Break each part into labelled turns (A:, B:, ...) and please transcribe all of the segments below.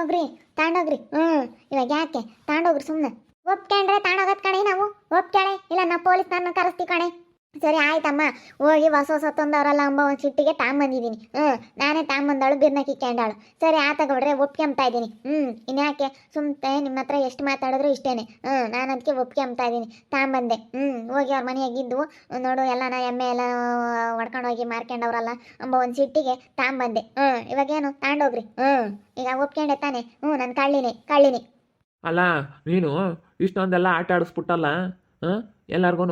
A: ತಾಂಡೋಗ್ರಿ ತಾಂಡೋಗ್ರಿ. ಹ್ಞೂ ಇವಾಗ ಯಾಕೆ? ತಾಂಡೋಗ್ರಿ ಸುಮ್ಮನೆ ಒಪ್ಕೊಂಡ್ರೆ ತಾಂಡೋಗತ್ ಕಣೆ ನಾವು. ಒಪ್ಕೇಳೆ ಇಲ್ಲ, ನಾ ಪೊಲೀಸ್ನವ್ರನ್ನ ಕರೆಸ್ತೀವಿ ಕಣೆ. ಸರಿ, ಆಯ್ತಮ್ಮ. ಹೋಗಿ ಹೊಸ ಹೊಸ ತಂದವರಲ್ಲ ಅಂಬ ಒಂದು ಸಿಟ್ಟಿಗೆ ತಾಂಬಂದಿದ್ದೀನಿ ಹ್ಞೂ ನಾನೇ ತಾಂಬಂದವಳು ಬಿರ್ನಕ್ಕಿ ಕ್ಯಾಂಡಾಳು ಸರಿ, ಆ ಗೌಡ್ರೆ ಒಪ್ಕೊಂಬ್ತಾ ಇದ್ದೀನಿ. ಹ್ಞೂ ಇನ್ಯಾಕೆ? ಸುಮ್ಮನೆ ನಿಮ್ಮ ಹತ್ರ ಎಷ್ಟು ಮಾತಾಡಿದ್ರು ಇಷ್ಟೇನೆ. ಹ್ಞೂ ನಾನು ಅದಕ್ಕೆ ಒಪ್ಕೊಂಬ್ತಾ ಇದ್ದೀನಿ. ತಾಂಬಂದೆ ಹ್ಞೂ ಹೋಗಿ ಅವ್ರ ಮನೆಯಾಗಿದ್ದು ನೋಡು, ಎಲ್ಲ ನಾ ಎಮ್ಮೆ ಎಲ್ಲ ಹೊಡ್ಕೊಂಡು ಹೋಗಿ ಮಾರ್ಕೊಂಡವ್ರಲ್ಲ, ಅಂಬ ಒಂದು ಸಿಟ್ಟಿಗೆ ತಾಂಬಂದೆ ಹ್ಞೂ ಇವಾಗೇನು? ತಾಂಡೋಗ್ರಿ ಹ್ಞೂ ಈಗ ಒಪ್ಕೊಂಡೆ ತಾನೆ. ಹ್ಞೂ ನಾನು ಕಳ್ಳಿನಿ ಕಳ್ಳಿನಿ.
B: ಅಲ್ಲ, ನೀನು ಇಷ್ಟೊಂದೆಲ್ಲ ಆಟ ಆಡಿಸ್ಬಿಟ್ಟಲ್ಲ ಎಲ್ಲಾರ್ಗು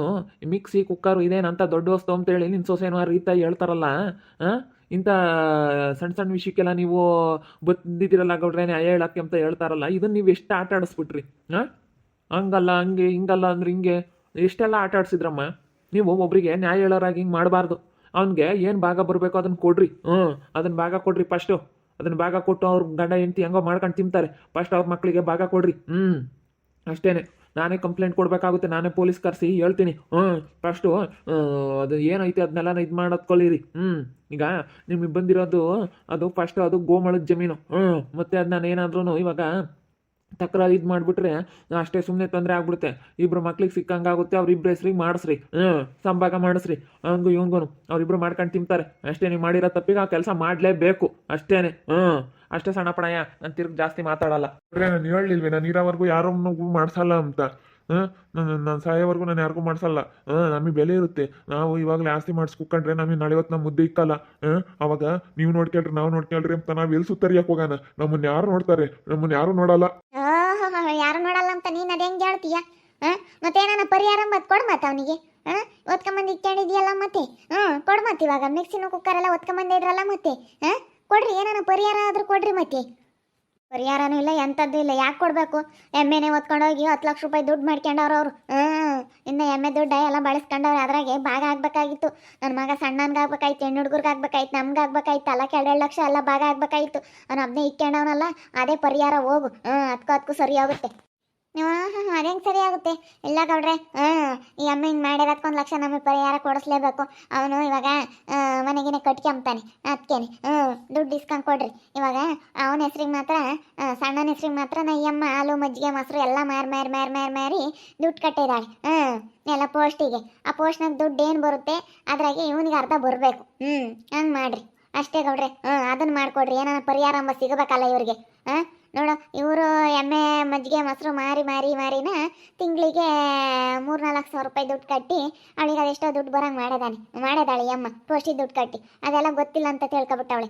B: ಮಿಕ್ಸಿ, ಕುಕ್ಕರು ಇದೇನಂತ ದೊಡ್ಡ ವಸ್ತು ಅಂತೇಳಿ ನಿನ್ನ ಸೊಸೆನೋ ರೀತಿ ಹೇಳ್ತಾರಲ್ಲ ಇಂಥ ಸಣ್ಣ ಸಣ್ಣ ವಿಷಯಕ್ಕೆಲ್ಲ ನೀವು ಬಂದಿದ್ದೀರಲ್ಲ ಗೌಡ್ರೆ ನ್ಯಾಯ ಹೇಳಕ್ಕೆ ಅಂತ ಹೇಳ್ತಾರಲ್ಲ ಇದನ್ನು ನೀವು ಎಷ್ಟು ಆಟ ಆಡಿಸ್ಬಿಟ್ರಿ, ಹಾಂ? ಹಂಗಲ್ಲ, ಹಂಗೆ, ಹಿಂಗಲ್ಲ ಅಂದ್ರೆ ಹಿಂಗೆ, ಎಷ್ಟೆಲ್ಲ ಆಟ ಆಡಿಸಿದ್ರಮ್ಮ? ನೀವು ಒಬ್ಬರಿಗೆ ನ್ಯಾಯ ಹೇಳೋರಾಗಿ ಹಿಂಗೆ ಮಾಡಬಾರ್ದು, ಅವ್ನಿಗೆ ಏನು ಭಾಗ ಬರಬೇಕು ಅದನ್ನು ಕೊಡ್ರಿ ಹ್ಞೂ ಅದನ್ನು ಭಾಗ ಕೊಡ್ರಿ ಫಸ್ಟು ಅದನ್ನ ಭಾಗ ಕೊಟ್ಟು ಅವ್ರ ಗಂಡ ಹೆಂಡತಿ ಹೆಂಗೋ ಮಾಡ್ಕೊಂಡು ತಿಂತಾರೆ, ಫಸ್ಟ್ ಅವ್ರ ಮಕ್ಕಳಿಗೆ ಭಾಗ ಕೊಡ್ರಿ ಹ್ಞೂ ಅಷ್ಟೇನೆ. ನಾನೇ ಕಂಪ್ಲೇಂಟ್ ಕೊಡಬೇಕಾಗುತ್ತೆ, ನಾನೇ ಪೊಲೀಸ್ ಕರೆಸಿ, ಹೇಳ್ತೀನಿ. ಹ್ಞೂ ಫಸ್ಟು ಅದು ಏನೈತೆ ಅದನ್ನೆಲ್ಲ ಇದು ಮಾಡೋದ್ಕೊಳ್ಳಿರಿ ಹ್ಞೂ ಈಗ ನಿಮಗೆ ಬಂದಿರೋದು, ಅದು ಫಸ್ಟ್ ಅದು ಗೋಮಳದ ಜಮೀನು. ಹ್ಞೂ ಮತ್ತು ಅದು ನಾನು ಏನಾದ್ರೂ ಇವಾಗ ತಕರಾರು ಇದು ಮಾಡಿಬಿಟ್ರೆ ಅಷ್ಟೇ ಸುಮ್ಮನೆ ತೊಂದರೆ ಆಗ್ಬಿಡುತ್ತೆ. ಇಬ್ಬರು ಮಕ್ಳಿಗೆ ಸಿಕ್ಕಂಗಾಗುತ್ತೆ, ಅವ್ರಿಬ್ರು ಹೆಸ್ರಿಗೆ ಮಾಡಿಸ್ರಿ. ಹ್ಞೂ ಸಂಭಾಗ ಮಾಡಿಸ್ರಿ. ಅವನಿಗೂ ಇವಂಗೂ ಅವ್ರಿಬ್ರು ಮಾಡ್ಕೊಂಡು ತಿಂತಾರೆ. ಅಷ್ಟೇ ನೀವು ಮಾಡಿರೋ ತಪ್ಪಿಗೆ ಆ ಕೆಲಸ ಮಾಡಲೇಬೇಕು. ಅಷ್ಟೇನೆ. ಹ್ಞೂ ಅಷ್ಟೇ ಸಣ್ಣ ಪಣಯ್ಯ ನಾನು ತಿರ್ಗಿ ಜಾಸ್ತಿ ಮಾತಾಡಲ್ಲ.
C: ನಾನು ಹೇಳಿಲ್ವೇ ನಾನು ಇರೋವರೆಗೂ ಯಾರೂ ಮಾಡ್ಸಲ್ಲ ಅಂತ. ನಾನು ನಾನು ಸಾಯೋವರೆಗೂ ನಾನು ಯಾರಿಗೂ ಮಾಡಿಸಲ್ಲ. ನಮಗೆ ಬೆಲೆ ಇರುತ್ತೆ. ನಾವು ಇವಾಗಲೇ ಆಸ್ತಿ ಮಾಡಿಸ್ಕೊಂಡ್ರೆ ನಮಗೆ ನಾಳೆ ಇವತ್ತು ನಮ್ಮ ಮುದ್ದೆ ಇಕ್ಕಲ್ಲ. ಹ್ಮ್? ಅವಾಗ ನೀವು ನೋಡ್ಕೇಳ್ರಿ ನಾವು ನೋಡ್ಕೇಳ್ರಿ ಅಂತ ನಾವು ಎಲ್ಲಿ ಸುತ್ತರಿಯಕ್ಕೆ ಹೋಗೋಣ ನಮ್ಮನ್ನ ಯಾರು ನೋಡ್ತಾರೆ? ನಮ್ಮನ್ನ ಯಾರು ನೋಡಲ್ಲ?
A: ಯಾರು ನೋಡಲ್ಲ ಅಂತ ನೀನು ಅದೇ ಹೆಂಗೆ ಹೇಳ್ತೀಯ? ಹಾಂ? ಮತ್ತೆ ಏನಾನ ಪರಿಹಾರ ಮತ್ತೆ ಕೊಡು ಮತ್ತೆ ಅವನಿಗೆ. ಹಾಂ? ಒತ್ಕೊಂಬಂದು ಇಟ್ಕೊಂಡಿದ್ಯಲ್ಲ ಮತ್ತೆ? ಹ್ಞೂ ಕೊಡು ಮತ್ತೆ ಇವಾಗ. ಮಿಕ್ಸಿನ ಕುಕ್ಕರ್ ಎಲ್ಲ ಒತ್ಕೊಂಬಂದಿದ್ರಲ್ಲ ಮತ್ತೆ? ಹಾಂ? ಕೊಡ್ರಿ, ಏನಾನ ಪರಿಹಾರ ಆದರೂ ಕೊಡ್ರಿ ಮತ್ತೆ. ಪರಿಹಾರನೂ ಇಲ್ಲ ಎಂಥದ್ದು ಇಲ್ಲ, ಯಾಕೆ ಕೊಡಬೇಕು? ಎಮ್ಮೆನೇ ಹೊತ್ಕೊಂಡೋಗಿ ಹತ್ತು ಲಕ್ಷ ರೂಪಾಯಿ ದುಡ್ಡು ಮಾಡ್ಕೊಂಡವ್ರು ಅವರು. ಹ್ಞೂ ಇನ್ನು ಎಮ್ಮೆ ದುಡ್ಡ ಎಲ್ಲ ಬಳಸ್ಕೊಂಡವ್ರು ಅದ್ರಾಗೆ ಭಾಗ ಆಗ್ಬೇಕಾಗಿತ್ತು ನನ್ನ ಮಗ ಸಣ್ಣನ್ಗೆ ಆಗ್ಬೇಕಾಯ್ತು ಹೆಣ್ಣು ಹುಡುಗರ್ಗೆ ಆಗ್ಬೇಕಾಯ್ತು ನಮ್ಗೆ ಆಗ್ಬೇಕಾಯ್ತು ಅಲ್ಲ ಎರಡು ಲಕ್ಷ ಎಲ್ಲ ಭಾಗ ಆಗ್ಬೇಕಾಯ್ತು ಅವ್ನು ಒಬ್ಬನೇ ಇಕ್ಕೊಂಡವನಲ್ಲ ಅದೇ ಪರಿಹಾರ ಹೋಗು. ಹ್ಞೂ ಅದಕ್ಕೂ ಅದಕ್ಕೂ ಸರಿ ಆಗುತ್ತೆ ಅದೇಂಗೆ ಸರಿ ಆಗುತ್ತೆ. ಇಲ್ಲ ಗೌಡ್ರೆ ಈ ಅಮ್ಮ ಹಿಂಗೆ ಮಾಡಿರೋದಕ್ಕೊಂದು ಲಕ್ಷ ನಮಗೆ ಪರಿಹಾರ ಕೊಡಿಸ್ಲೇಬೇಕು. ಅವನು ಇವಾಗ ಮನೆಗಿನೇ ಕಟ್ಕೊಂಬ್ತಾನೆ ಅದಕ್ಕೇನೆ ಹ್ಞೂ ದುಡ್ಡು ಇಸ್ಕೊಂಡು ಕೊಡ್ರಿ. ಇವಾಗ ಅವನ ಹೆಸ್ರಿಗೆ ಮಾತ್ರ ಸಣ್ಣನ ಹೆಸ್ರಿಗೆ ಮಾತ್ರ ನಾ ಅಮ್ಮ ಹಾಲು, ಮಜ್ಜಿಗೆ, ಮೊಸರು ಎಲ್ಲ ಮಾರಿ ಮಾರಿ ಮಾರಿ ಮಾರಿ ಮಾರಿ ದುಡ್ಡು ಕಟ್ಟಿದ್ದಾಳೆ ಹ್ಞೂ ಎಲ್ಲ ಪೋಸ್ಟಿಗೆ. ಆ ಪೋಸ್ಟ್ನಾಗ ದುಡ್ಡು ಏನು ಬರುತ್ತೆ, ಅದ್ರಾಗೆ ಇವನಿಗೆ ಅರ್ಧ ಬರಬೇಕು. ಹ್ಞೂ ಹಂಗೆ ಮಾಡ್ರಿ. ಅಷ್ಟೇ ಗೌಡ್ರೆ ಹ್ಞೂ ಅದನ್ನು ಮಾಡಿಕೊಡ್ರಿ. ಏನಾರ ಪರಿಹಾರ ಅಂಬ ಸಿಗಬೇಕಲ್ಲ ಇವ್ರಿಗೆ, ಹಾಂ? ನೋಡು ಇವರು ಎಮ್ಮೆ ಮಜ್ಜಿಗೆ ಮೊಸರು ಮಾರಿ ಮಾರಿ ಮಾರಿನ ತಿಂಗಳಿಗೆ ಮೂರು ನಾಲ್ಕು ಸಾವಿರ ರೂಪಾಯಿ ದುಡ್ಡು ಕಟ್ಟಿ ಅವಳಿಗೆ ಅದೆಷ್ಟೋ ದುಡ್ಡು ಬರಂಗೆ ಮಾಡೋದಾನೆ. ಮಾಡಿದಾಳೆ ಅಮ್ಮ ಪೋಸ್ಟಿ ದುಡ್ಡು ಕಟ್ಟಿ. ಅದೆಲ್ಲ ಗೊತ್ತಿಲ್ಲ ಅಂತ ತಿಳ್ಕೊಬಿಟ್ಟವಳೆ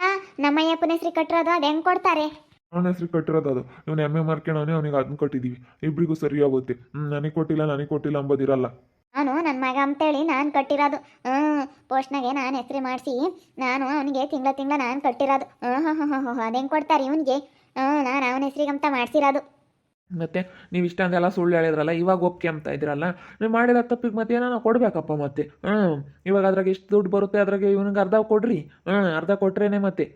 A: ಹಾಂ ನಮ್ಮ ಅಯ್ಯಪ್ಪನ ಹೆಸರು ಕಟ್ಟಿರೋದು ಅದು ಹೆಂಗೆ ಕೊಡ್ತಾರೆ?
C: ಅವನ ಹೆಸ್ರು ಕಟ್ಟಿರೋದು ಅದು. ಇವನು ಎಮ್ಮೆ ಮಾರ್ಕೊಂಡವನೇ ಅವನಿಗೆ ಅದನ್ನ ಕೊಟ್ಟಿದ್ದೀವಿ ಇಬ್ಬರಿಗೂ ಸರಿ ಆಗುತ್ತೆ. ಹ್ಞೂ ನನಗೆ ಕೊಟ್ಟಿಲ್ಲ ನನಗೆ ಕೊಟ್ಟಿಲ್ಲ ಅಂಬೋದಿರಲ್ಲ.
A: ನಾನು ನನ್ನ ಮಗ ಅಂತೇಳಿ ನಾನು ಕಟ್ಟಿರೋದು. ಹ್ಞೂ ಪೋಸ್ಟ್ನಾಗೆ ನಾನು ಹೆಸರು ಮಾಡಿಸಿ, ನಾನು ಅವನಿಗೆ ತಿಂಗಳ ತಿಂಗಳ ನಾನು ಕಟ್ಟಿರೋದು. ಹಾಂ ಹಾಂ ಹಾಂ ಹಾಂ ಅದು ಹೆಂಗೆ ಕೊಡ್ತಾರೆ ಇವನಿಗೆ? ಹಾಂ, ನಾನು ಅವನ ಹೆಸ್ರಿಗಂತ ಮಾಡಿಸಿರೋದು.
B: ಮತ್ತೆ ನೀವು ಇಷ್ಟೊಂದೆಲ್ಲ ಸುಳ್ಳು ಹೇಳಿದ್ರಲ್ಲ, ಇವಾಗ ಒಪ್ಕೆ ಅಂತ ಇದ್ದೀರಲ್ಲ, ನೀವು ಮಾಡಿರೋ ತಪ್ಪಿಗೆ ಮತ್ತೆ ಏನೋ ಕೊಡಬೇಕಪ್ಪ ಮತ್ತೆ. ಹ್ಞೂ ಇವಾಗ ಅದ್ರಾಗ ಎಷ್ಟು ದುಡ್ಡು ಬರುತ್ತೆ, ಅದ್ರಾಗೆ ಇವನಿಗೆ ಅರ್ಧ ಕೊಡ್ರಿ. ಹ್ಞೂ ಅರ್ಧ ಕೊಟ್ರೇನೆ ಮತ್ತೆ.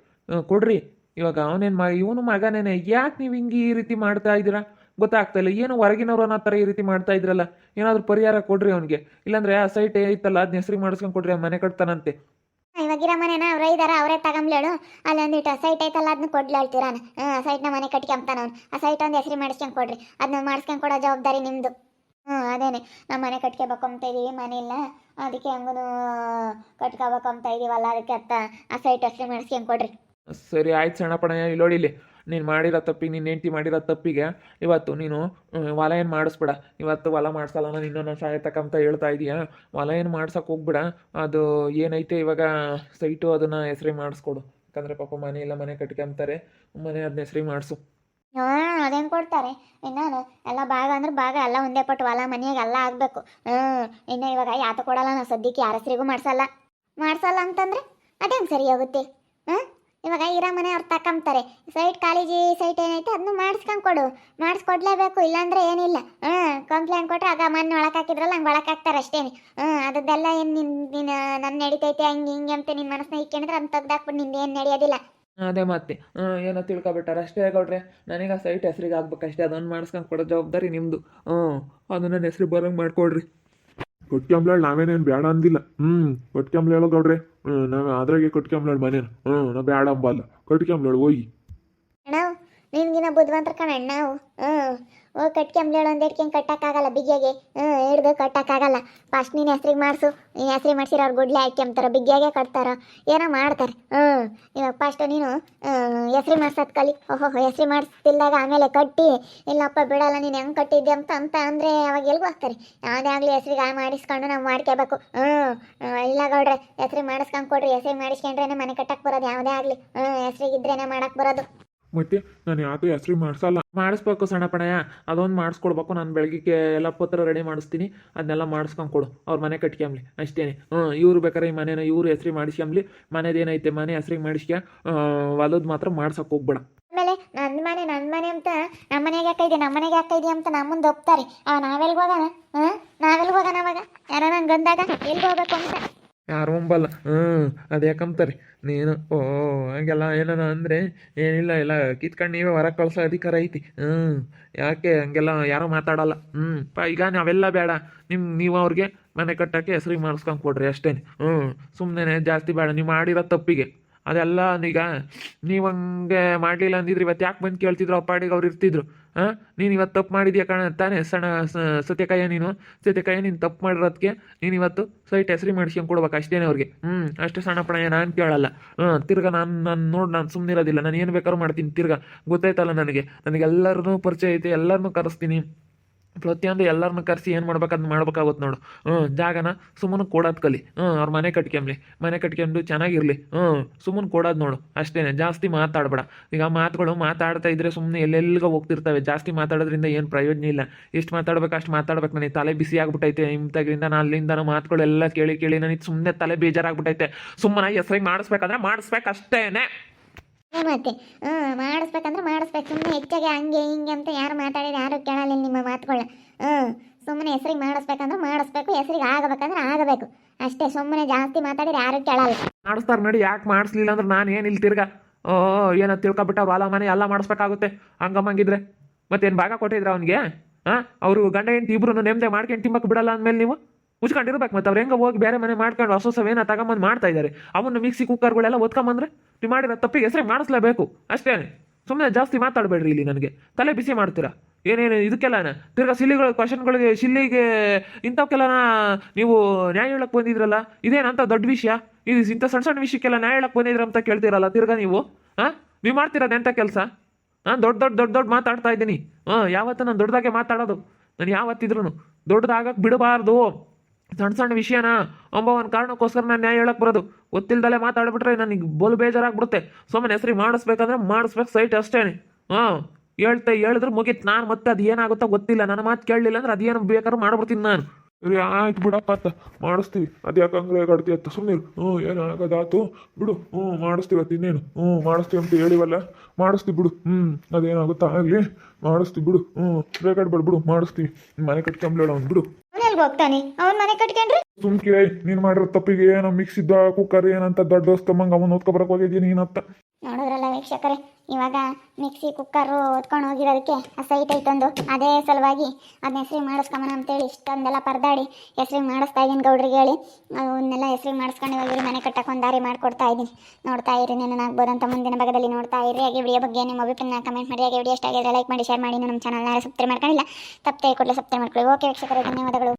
B: ಕೊಡ್ರಿ. ಇವಾಗ ಅವನೇನು ಮ, ಇವನು ಮಗನೇನೆ, ಯಾಕೆ ನೀವು ಹಿಂಗೆ ಈ ರೀತಿ ಮಾಡ್ತಾ ಇದ್ದೀರಾ? ಗೊತ್ತಾಗ್ತಾ ಇಲ್ಲ. ಏನು ಹೊರಗಿನವ್ರು ಅನ್ನೋ ಥರ ಈ ರೀತಿ ಮಾಡ್ತಾ ಇದ್ರಲ್ಲ? ಏನಾದರೂ ಪರಿಹಾರ ಕೊಡ್ರಿ ಅವನಿಗೆ. ಇಲ್ಲಾಂದ್ರೆ ಆ ಸೈಟ್ ಐತಲ್ಲ ಅದನ್ನ ಹೆಸರಿ ಮಾಡಿಸ್ಕೊಂಡು ಕೊಡ್ರಿ ಆ ಮನೆ ಕಟ್ತಾನಂತೆ.
A: ಇವಾಗಿರೋ ಮನೆನ ಅವ್ರ ಇದಾರ ಅವರೇ ತಗೊಂಬ್ಲೇಳು ಅಲ್ಲಿ ಒಂದಿಟ್ಟು ಸೈಟ್ ಐತಲ್ಲ ಅದನ್ನ ಕೊಡ್ಲಿ ಹಾಂ ಸೈಟ್ನ ಮನೆ ಕಟ್ಕೊಂತಾನ ಅವ್ನು. ಆ ಸೈಟ್ ಒಂದು ಹೆಸರು ಮಾಡಿಸ್ಕೊಂಡು ಕೊಡ್ರಿ. ಅದನ್ನ ಮಾಡಿಸ್ಕೊಂಡು ಕೊಡೋ ಜವಾಬ್ದಾರಿ ನಿಮ್ಮದು ಹ್ಞೂ ಅದೇನೆ. ನಮ್ಮ ಮನೆ ಕಟ್ಕೋಬೇಕು ಅಂತ ಇದೀವಿ ಮನೆ ಇಲ್ಲ. ಅದಕ್ಕೆ ಹಂಗೂ ಕಟ್ಕೋಬೇಕು ಅಂತ ಇದೀವಲ್ಲ ಅದಕ್ಕೆ ಅತ್ತ ಆ ಸೈಟ್ ಹೆಸರು ಮಾಡಿಸ್ಕೊಂಡು ಕೊಡ್ರಿ.
B: ಸರಿ ಆಯ್ತು ಇಲ್ಲಿ ನೋಡಿ ಇಲ್ಲಿ. ನೀನು ಮಾಡಿರೋ ತಪ್ಪಿಗೆ ನಿನ್ನ ಹೆಂಡ್ತಿ ಮಾಡಿರೋ ತಪ್ಪಿಗೆ ಇವತ್ತು ನೀನು ಹೊಲ ಏನು ಮಾಡಿಸ್ಬೇಡ. ಇವತ್ತು ಹೊಲ ಮಾಡಿಸಲ್ಲ ನಾನು ಇನ್ನೊಂದು ನಾನು ಸಾಯತಕ್ಕಂತ ಹೇಳ್ತಾ ಇದೀಯಾ? ಹೊಲ ಏನು ಮಾಡ್ಸೋಕೆ ಹೋಗ್ಬಿಡ. ಅದು ಏನೈತೆ ಇವಾಗ ಸೈಟು ಅದನ್ನು ಹೆಸರಿ ಮಾಡಿಸ್ಕೊಡು. ಯಾಕಂದರೆ ಪಾಪ ಮನೆ ಇಲ್ಲ ಮನೆ ಕಟ್ಕೊಂತಾರೆ ಮನೆ ಅದನ್ನ ಹೆಸರಿ ಮಾಡಿಸು.
A: ಹಾಂ ಅದೇನು ಕೊಡ್ತಾರೆ? ಎಲ್ಲ ಭಾಗ ಅಂದ್ರೆ ಭಾಗ ಎಲ್ಲ ಒಂದೇ ಪಟ್ಟು ಹೊಲ, ಮನೆಯಾಗ ಎಲ್ಲ ಆಗಬೇಕು. ಹ್ಞೂ ಇನ್ನು ಇವಾಗ ಯಾತ ಕೊಡಲ್ಲ ನಾವು ಸದ್ಯಕ್ಕೆ ಯಾರ ಹೆಸರಿಗೂ ಮಾಡ್ಸಲ್ಲ. ಮಾಡ್ಸಲ್ಲ ಅಂತಂದ್ರೆ ಅದೇನು ಸರಿ ಹೋಗುತ್ತೆ? ಇವಾಗ ಇರೋ ಮನೆ ಅವ್ರು ತಕೊಂತಾರೆ ಸೈಟ್ ಕಾಲೇಜಿ ಸೈಟ್ ಏನೈತೆ ಅದನ್ನು ಮಾಡಿಸ್ಕೊಂಡು ಕೊಡು. ಮಾಡಿಸ್ಕೊಡ್ಲೇಬೇಕು, ಇಲ್ಲಾಂದ್ರೆ ಏನಿಲ್ಲ. ಹಾಂ ಕಂಪ್ಲೇಂಟ್ ಕೊಟ್ಟರೆ ಆಗ ಮನೆ ಒಳಗೆ ಹಾಕಿದ್ರಲ್ಲ, ಹಂಗೆ ಒಳಗೆ ಹಾಕ್ತಾರೆ ಅಷ್ಟೇ. ಹಾಂ ಅದದ್ದೆಲ್ಲ ಏನು ನಿನ್ನ ನಿನ್ನ ನನ್ನ ನಡೀತೈತೆ, ಹಂಗೆ ಹಿಂಗೆ ಅಂತ ನಿನ್ನ ಮನಸ್ಸನ್ನ ಇಕ್ಕೊಂಡಿದ್ರೆ ಅದನ್ನ ತೆಗ್ದಾಕ್ಬಿಟ್ಟು ನಿಂದು ಏನು ನಡೆಯೋದಿಲ್ಲ.
B: ಅದೇ ಮತ್ತೆ. ಏನೋ ತಿಳ್ಕೊಬಿಟ್ಟಾರೆ. ಅಷ್ಟೇ ಗೌಡ್ರೆ, ನನಗೆ ಆ ಸೈಟ್ ಹೆಸ್ರಿಗೆ ಆಗ್ಬೇಕಷ್ಟೇ ಅದನ್ನು ಮಾಡಿಸ್ಕೊಂಡು ಕೊಡೋ ಜವಾಬ್ದಾರಿ ನಿಮ್ಮದು ಹ್ಞೂ, ಅದನ್ನ ಹೆಸ್ರಿಗೆ ಬರೋಂಗೆ ಮಾಡಿಕೊಡ್ರಿ.
C: ಕೊಟ್ಕೊಂಬ್ಲಾಳ್ ನಾವೇನೇನು ಬೇಡ ಅಂದಿಲ್ಲ. ಹ್ಞೂ ಕೊಟ್ಕೊಂಬ್ಲೇಳೋ ಗೌಡ್ರೆ. ನಾವು ಅದ್ರಾಗೆ ಕೊಟ್ಕೊಂಬ್ಲಾಳ್ ಮನೇನ. ಹ್ಞೂ ನಾವು ಬೇಡ ಅಂಬಲ್ಲ ಕೊಟ್ಕೊಂಬ್ಲಾಳ್ ಹೋಗಿ.
A: ನಾವು ಬುದ್ಧಿವಂತರ ನಾವು ಹ್ಞೂ ಓ ಕಟ್ಕೊಂಬ್ಲೇಳು ಒಂದು ಇಟ್ಕೊಂಡು ಕಟ್ಟಕ್ಕಾಗಲ್ಲ ಬಿಗ್ಗೆಗೆ ಹ್ಞೂ ಹಿಡ್ದು ಕಟ್ಟಕ್ಕಾಗಲ್ಲ ಫಸ್ಟ್ ನೀನು ಹೆಸ್ರಿಗೆ ಮಾಡಿಸು. ನೀನು ಹೆಸ್ರಿಗೆ ಮಾಡ್ಸಿರೋ ಅವ್ರು ಗುಡ್ಲೆ ಹಾಕ್ಯಂತಾರೆ ಬಿಗ್ಗೆಗೆ ಕಟ್ತಾರ, ಏನೋ ಮಾಡ್ತಾರೆ. ಹ್ಞೂ ಇವಾಗ ಫಸ್ಟ್ ನೀನು ಹೆಸ್ರಿ ಮಾಡ್ಸೋದು ಕಲಿ. ಓಹೋ ಹೆಸ್ರಿ ಮಾಡಿಸ್ತಿಲ್ದಾಗ ಆಮೇಲೆ ಕಟ್ಟಿ. ಇಲ್ಲಪ್ಪ ಬಿಡಲ್ಲ, ನೀನು ಹೆಂಗೆ ಕಟ್ಟಿದ್ದೆ ಅಂತ ಅಂತ ಅಂದರೆ ಅವಾಗ ಎಲ್ಗೂ ಹೋಗ್ತಾರೆ ಯಾವುದೇ ಆಗಲಿ ಹೆಸ್ರಿಗೆ ಆ ಮಾಡಿಸ್ಕೊಂಡು ನಾವು ಮಾಡ್ಕೋಬೇಕು ಹ್ಞೂ ಇಲ್ಲ ಗೌಡ್ರೆ ಹೆಸ್ರಿಗೆ ಮಾಡಿಸ್ಕೊಂಡು ಕೊಡ್ರಿ. ಹೆಸ್ರಿಗೆ ಮಾಡಿಸ್ಕೊಂಡ್ರೆ ಮನೆ ಕಟ್ಟಕ್ಕೆ ಬರೋದು ಯಾವುದೇ ಆಗಲಿ. ಹ್ಞೂ ಹೆಸ್ರಿಗಿದ್ರೇನೆ ಮಾಡಕ್ಕೆ ಬರೋದು.
C: ಮತ್ತೆ ನಾನು ಯಾವುದು ಹೆಸ್ರು ಮಾಡ್ಸಲ್ಲ.
B: ಮಾಡಿಸ್ಬೇಕು ಸಣ್ಣ ಪಣಯ್ಯ ಅದೊಂದು ಮಾಡಿಸ್ಕೊಡ್ಬೇಕು. ನಾನು ಬೆಳಗ್ಗೆ ಎಲ್ಲ ಪತ್ರ ರೆಡಿ ಮಾಡಿಸ್ತೀನಿ. ಅದನ್ನೆಲ್ಲ ಮಾಡಿಸ್ಕೊಂಡು ಕೊಡು. ಅವ್ರ ಮನೆ ಕಟ್ಕೊಂಬ್ಲಿ ಅಷ್ಟೇ ಹ್ಞೂ ಇವ್ರು ಬೇಕಾದ್ರೆ ಈ ಮನೇನ ಇವ್ರು ಹೆಸ್ರಿಗೆ ಮಾಡಿಸ್ಕೊಂಬ್ಲಿ ಮನೇದೇನೈತೆ ಮನೆ ಹೆಸ್ರಿಗೆ ಮಾಡಿಸ್ಕ ಹೊಲದ ಮಾತ್ರ ಮಾಡ್ಸಕ್ಕೆ ಹೋಗ್ಬೇಡ.
A: ಆಮೇಲೆ ನನ್ನ ಮನೆ ನನ್ನ ಮನೆ ಅಂತ ನಮ್ಮ ಮನೆಗೆ ಹಾಕೈದೆ ನಮ್ಮ ಮನೆಗೆ ಹಾಕೈದೆ ಅಂತ ನಮ್ಮ ಮುಂದೆ ಒಪ್ತಾರೆ ಆ, ನಾವೆಲ್ಗೆ ಹೋಗೋಣ? ಹಾಂ ನಾವೆಲ್ಗೆ ಹೋಗೋಣ ಅವಾಗ? ಯಾರೋ ಗಂದಾಗ ಎಲ್ಗೆ ಹೋಗ್ಬೇಕು ಅಂತ.
B: ಯಾರು ಒಂಬಲ್ಲ ಹ್ಞೂ ಅದು ನೀನು, ಓ, ಹಂಗೆಲ್ಲ ಏನಾನ ಅಂದರೆ ಏನಿಲ್ಲ ಇಲ್ಲ ಕಿತ್ಕೊಂಡು ನೀವೇ ಹೊರಗೆ ಕಳ್ಸೋ ಅಧಿಕಾರ ಐತಿ. ಹ್ಞೂ ಯಾಕೆ ಹಂಗೆಲ್ಲ ಯಾರೂ ಮಾತಾಡಲ್ಲ? ಹ್ಞೂ ಪ, ಈಗ ನಾವೆಲ್ಲ ಬೇಡ. ನಿಮ್ಮ ನೀವು ಅವ್ರಿಗೆ ಮನೆ ಕಟ್ಟೋಕ್ಕೆ ಹೆಸ್ರಿಗೆ ಮಾಡಿಸ್ಕೊಂಡು ಕೊಡ್ರಿ ಅಷ್ಟೇ ಹ್ಞೂ ಸುಮ್ಮನೆ ಜಾಸ್ತಿ ಬೇಡ. ನೀವು ಮಾಡಿರೋ ತಪ್ಪಿಗೆ. ಅದೆಲ್ಲ ಈಗ ನೀವು ಹಂಗೆ ಮಾಡಲಿಲ್ಲ ಅಂದಿದ್ರು ಇವತ್ತು ಯಾಕೆ ಬಂದು ಕೇಳ್ತಿದ್ರು? ಆ ಪಾಡಿಗೆ ಅವ್ರು ಇರ್ತಿದ್ರು. ಹಾಂ ನೀನು ಇವತ್ತು ತಪ್ಪು ಮಾಡಿದ್ಯಾ ಕಣ? ತಾನೇ ಸಣ್ಣ ಸತ್ಯಕಾಯ ನೀನು? ಸತ್ಯಕಾಯ ನೀನು ತಪ್ಪು ಮಾಡಿರೋದಕ್ಕೆ ನೀನು ಇವತ್ತು ಸೈಟ್ ಹೆಸ್ರಿ ಮಾಡಿಸ್ಕೊಂಡು ಕೊಡ್ಬೇಕು ಅಷ್ಟೇನೆ ಅವ್ರಿಗೆ. ಹ್ಞೂ ಅಷ್ಟೇ ಸಣ್ಣ ಪಣ ನಾನು ಕೇಳಲ್ಲ. ಹ್ಞೂ ತಿರ್ಗಾ ನಾನು ನಾನು ನೋಡಿ, ನಾನು ಸುಮ್ಮನೆ ಇರೋದಿಲ್ಲ. ನಾನು ಏನು ಬೇಕಾದ್ರೂ ಮಾಡ್ತೀನಿ. ತಿರ್ಗಾ ಗೊತ್ತಾಯ್ತಲ್ಲ ನನಗೆ. ನನಗೆ ಎಲ್ಲರನ್ನೂ ಪರಿಚಯ ಐತೆ, ಎಲ್ಲರನ್ನೂ ಕರೆಸ್ತೀನಿ. ಪ್ರತಿಯೊಂದು ಎಲ್ಲರನ್ನ ಕರೆಸಿ ಏನು ಮಾಡ್ಬೇಕು ಅದನ್ನ ಮಾಡ್ಬೇಕಾಗುತ್ತೆ ನೋಡು. ಹ್ಞೂ ಜಾಗನ ಸುಮ್ಮನೆ ಕೊಡೋದು ಕಲಿ. ಹ್ಞೂ ಅವ್ರ ಮನೆ ಕಟ್ಕೊಂಬ್ಲಿ. ಮನೆ ಕಟ್ಕೊಂಡು ಚೆನ್ನಾಗಿರಲಿ. ಹ್ಞೂ ಸುಮ್ಮನೆ ಕೊಡೋದು ನೋಡು ಅಷ್ಟೇ ಜಾಸ್ತಿ ಮಾತಾಡಬೇಡ. ಈಗ ಮಾತುಗಳು ಮಾತಾಡ್ತಾ ಇದ್ರೆ ಸುಮ್ಮನೆ ಎಲ್ಲೆಲ್ಲಿಗೋ ಹೋಗ್ತಿರ್ತವೆ. ಜಾಸ್ತಿ ಮಾತಾಡೋದ್ರಿಂದ ಏನು ಪ್ರಯೋಜನ ಇಲ್ಲ. ಎಷ್ಟು ಮಾತಾಡ್ಬೇಕು, ಅಷ್ಟು ಮಾತಾಡ್ಬೇಕು. ನನಗೆ ತಲೆ ಬಿಸಿ ಆಗ್ಬಿಟ್ಟೈತೆ. ಇಂಥದ್ರಿಂದ ನಾನು ಅಲ್ಲಿಂದ ಮಾತುಗಳೆಲ್ಲ ಕೇಳಿ ಕೇಳಿ ನನಗೆ ಸುಮ್ಮನೆ ತಲೆ ಬೇಜಾರಾಗ್ಬಿಟ್ಟೈತೆ. ಸುಮ್ಮನೆ ಹೆಸರಿಗೆ ಮಾಡಿಸ್ಬೇಕಂದ್ರೆ ಮಾಡಿಸ್ಬೇಕು ಅಷ್ಟೇನೆ
A: ಮತ್ತೆ. ಹ್ಞೂ, ಮಾಡಿಸ್ಬೇಕಂದ್ರೆ ಮಾಡಿಸ್ಬೇಕು. ಸುಮ್ಮನೆ ಹೆಚ್ಚಾಗಿ ಹಂಗೆ ಹಿಂಗೆ ಅಂತ ಯಾರು ಮಾತಾಡಿದ್ರೆ ಯಾರು ಕೇಳಲ್ಲ ನಿಮ್ಮ ಮಾತುಗಳ ಹ್ಞೂ ಸುಮ್ಮನೆ ಹೆಸರಿಗೆ ಮಾಡಿಸ್ಬೇಕಂದ್ರೆ ಮಾಡಿಸ್ಬೇಕು, ಹೆಸರಿಗೆ ಆಗಬೇಕಂದ್ರೆ ಆಗಬೇಕು. ಅಷ್ಟೇ ಸುಮ್ಮನೆ ಜಾಸ್ತಿ ಮಾತಾಡಿದ್ರೆ ಯಾರು ಕೇಳಲ್ಲ.
B: ಮಾಡಿಸ್ತಾರೆ ನೋಡಿ, ಯಾಕೆ ಮಾಡಿಸ್ಲಿಲ್ಲ ಅಂದ್ರೆ ನಾನು ಏನು ಇಲ್ಲಿ ತಿರ್ಗಾ? ಓ, ಏನೋ ತಿಳ್ಕೊಬಿಟ್ಟ ಅವ್ರು ಹೊಲ ಮನೆ ಎಲ್ಲ ಮಾಡಿಸ್ಬೇಕಾಗುತ್ತೆ. ಹಂಗಮ್ಮಂಗಿದ್ರೆ. ಮತ್ತೇನು ಭಾಗ ಕೊಟ್ಟಿದ್ರ ಅವನಿಗೆ? ಹಾಂ, ಅವರು ಗಂಡ ಹೆಂಡತಿ ಇಬ್ರು ನೆಮ್ಮದಿ ಮಾಡ್ಕೊಂಡು ತಿಂಬಕ್ಕೆ ಬಿಡಲ್ಲ ಅಂದಮೇಲೆ ನೀವು? ಮುಚ್ಕೊಂಡಿರ್ಬೇಕು ಮತ್ತೆ ಅವ್ರು ಹೆಂಗೆ ಹೋಗಿ ಬೇರೆ ಮನೆ ಮಾಡ್ಕೊಂಡು ಹೊಸ ಹೊಸವೇನ ತಗೊಂಬಂದು ಮಾಡ್ತಾ ಇದ್ದಾರೆ ಅವನ್ನ ಮಿಕ್ಸಿ ಕುಕ್ಕರ್ಗಳೆಲ್ಲ ಒತ್ಕೊಂಬಂದ್ರೆ? ನೀವು ಮಾಡಿರೋ ತಪ್ಪಿಗೆ ಹೆಸರೇ ಮಾಡಿಸ್ಲೇಬೇಕು. ಅಷ್ಟೇ. ಸುಮ್ಮನೆ ಜಾಸ್ತಿ ಮಾತಾಡಬೇಡ್ರಿ ಇಲ್ಲಿ ನನಗೆ. ತಲೆ ಬಿಸಿ ಮಾಡ್ತೀರಾ? ಏನೇನು ಇದಕ್ಕೆಲ್ಲನ? ತಿರ್ಗ ಸಿಲ್ಲಿಗಳ ಕ್ವಶನ್ಗಳಿಗೆ ಸಿಲ್ಲಿಗೆ ಇಂಥವಕ್ಕೆಲ್ಲ ನೀವು ನ್ಯಾಯ ಹೇಳಕ್ಕೆ ಬಂದಿದ್ರಲ್ಲ? ಇದೇನಂತ ದೊಡ್ಡ ವಿಷಯ? ಇದು ಇಂಥ ಸಣ್ಣ ಸಣ್ಣ ವಿಷಯಕ್ಕೆಲ್ಲ ನ್ಯಾಯ ಹೇಳಕ್ಕೆ ಬಂದಿದ್ರ ಅಂತ ಕೇಳ್ತೀರಲ್ಲ ತಿರ್ಗಾ ನೀವು? ಹಾಂ ನೀವು ಮಾಡ್ತಿರೋದು ಎಂಥ ಕೆಲಸ? ನಾನು ದೊಡ್ಡ ದೊಡ್ಡ ದೊಡ್ಡ ದೊಡ್ಡ ಮಾತಾಡ್ತಾ ಇದ್ದೀನಿ. ಹಾಂ ಯಾವತ್ತೂ ನಾನು ದೊಡ್ಡದಾಗೆ ಮಾತಾಡೋದು. ನಾನು ಯಾವತ್ತಿದ್ರು ದೊಡ್ಡದಾಗಕ್ಕೆ ಬಿಡಬಾರ್ದು. ಸಣ್ಣ ಸಣ್ಣ ವಿಷಯನ ಅಂಬ ಒಂದು ಕಾರಣಕ್ಕೋಸ್ಕರ ನಾನು ನ್ಯಾಯ ಹೇಳಕ್ಕೆ ಬರೋದು. ಗೊತ್ತಿಲ್ದಲೆ ಮಾತಾಡ್ಬಿಟ್ರೆ ನನಗೆ ಬೋಲು ಬೇಜಾರಾಗ್ಬಿಡುತ್ತೆ. ಸುಮ್ಮನೆ ಹೆಸರಿ ಮಾಡಿಸ್ಬೇಕಂದ್ರೆ ಮಾಡಿಸ್ಬೇಕು ಸೈಟ್ ಅಷ್ಟೇ ಹಾಂ, ಹೇಳ್ತಾ ಹೇಳಿದ್ರೆ ಮುಗೀತು. ನಾನು ಮತ್ತೆ ಅದು ಏನಾಗುತ್ತೋ ಗೊತ್ತಿಲ್ಲ. ನನ್ನ ಮಾತು ಕೇಳಲಿಲ್ಲ ಅಂದ್ರೆ ಅದೇನು ಬೇಕಾದ್ರೂ ಮಾಡ್ಬಿಡ್ತೀನಿ ನಾನು.
C: ರೀ ಆಯ್ತು ಬಿಡಪ್ಪ ಅಂತ ಮಾಡಿಸ್ತೀವಿ. ಅದು ಯಾಕಂದ್ರೆ ಕಡ್ತಿ ಅತ್ತ? ಸುಮ್ಮನೆ ಹ್ಞೂ ಏನು ಆಗೋದಾತು? ಬಿಡು. ಹ್ಞೂ ಮಾಡಿಸ್ತೀವಿ ಅತ್ತ ಇನ್ನೇನು. ಹ್ಞೂ ಮಾಡಿಸ್ತೀವಿ ಅಂತ ಹೇಳಿವಲ್ಲ? ಮಾಡಿಸ್ತೀವಿ ಬಿಡು. ಹ್ಞೂ ಅದೇನಾಗುತ್ತಾ ಆಗಲಿ? ಮಾಡಿಸ್ತೀವಿ ಬಿಡು. ಹ್ಞೂ ಬೇಕಾಡ್ಬೇಡ ಬಿಡು. ಮಾಡಿಸ್ತೀವಿ. ಮನೆ ಕಟ್ಕೊಂಬ್ಲೇಡ ಅವ್ನು ಬಿಡು.
A: ಎಲ್ಗೆ ಹೋಗ್ತಾನೆ. ಅವನ್ ಮನೆ ಕಟ್ಕೊಂಡ್ರಿ?
C: ಸುಮ್ಕಿರೈ ನೀನ್ ಮಾಡಿರೋ ತಪ್ಪಿಗೆ ಏನೋ ಮಿಕ್ಸ್ ಇದ್ದ ಕುಕ್ಕರ್ ಏನಂತ ದೊಡ್ಡ ದೋಸ್ತಮ್ಮಂಗೆ ಅವನು ಓದ್ಕೊಬರಕ್ಕೆ ಹೋಗಿದ್ದೀನಿ ನೀನತ್ತ
A: ನೋಡಿದ್ರಲ್ಲ ವೀಕ್ಷಕರೇ ಇವಾಗ ಮಿಕ್ಸಿ ಕುಕ್ಕರ್ ಓದ್ಕೊಂಡು ಹೋಗಿರೋದಕ್ಕೆ ಆ ಸೈಟ್ ಐತೊಂದು. ಅದೇ ಸಲುವಾಗಿ ಅದನ್ನ ಹೆಸ್ರಿಗೆ ಮಾಡಿಸ್ಕೊಂಬನ ಅಂತೇಳಿ ಇಷ್ಟೊಂದೆಲ್ಲ ಪರದಾಡಿ ಹೆಸ್ರಿಗೆ ಮಾಡಿಸ್ತಾ ಇದ್ದೀನಿ ಗೌಡ್ರಿಗೆ ಹೇಳಿ. ಅವನ್ನೆಲ್ಲ ಹೆಸ್ರಿಗೆ ಮಾಡಿಸ್ಕೊಂಡು ಇವಾಗ ಮನೆ ಕಟ್ಟಕ್ಕೆ ಒಂದು ದಾರಿ ಮಾಡ್ಕೊಡ್ತಾ ಇದ್ದೀನಿ ನೋಡ್ತಾ ಇರಿ ನೆನನಾಗ್ಬೋದು ಅಂತ ಮುಂದಿನ ಭಾಗದಲ್ಲಿ ನೋಡ್ತಾ ಇರಿ. ಹಾಗೆ ವಿಡಿಯೋ ಬಗ್ಗೆ ನಿಮ್ಮ ಅಭಿಪ್ರಾಯ ಕಮೆಂಟ್ ಮಾಡಿ. ಹಾಗೆ ವಿಡಿಯೋ ಇಷ್ಟ ಆಗಿದ್ರೆ ಲೈಕ್ ಮಾಡಿ ಶೇರ್ ಮಾಡಿ. ನಮ್ಮ ಚಾನಲ್ನ ಸಬ್ಸ್ಕ್ರೈಬ್ ಮಾಡ್ಕೊಂಡಿಲ್ಲ ತಪ್ಪೇ ಕೊಡಲಿ ಸಬ್ಸ್ಕ್ರೈಬ್ ಮಾಡ್ಕೊಳ್ಳಿ. ಓಕೆ ವೀಕ್ಷಕರೇ ಧನ್ಯವಾದಗಳು.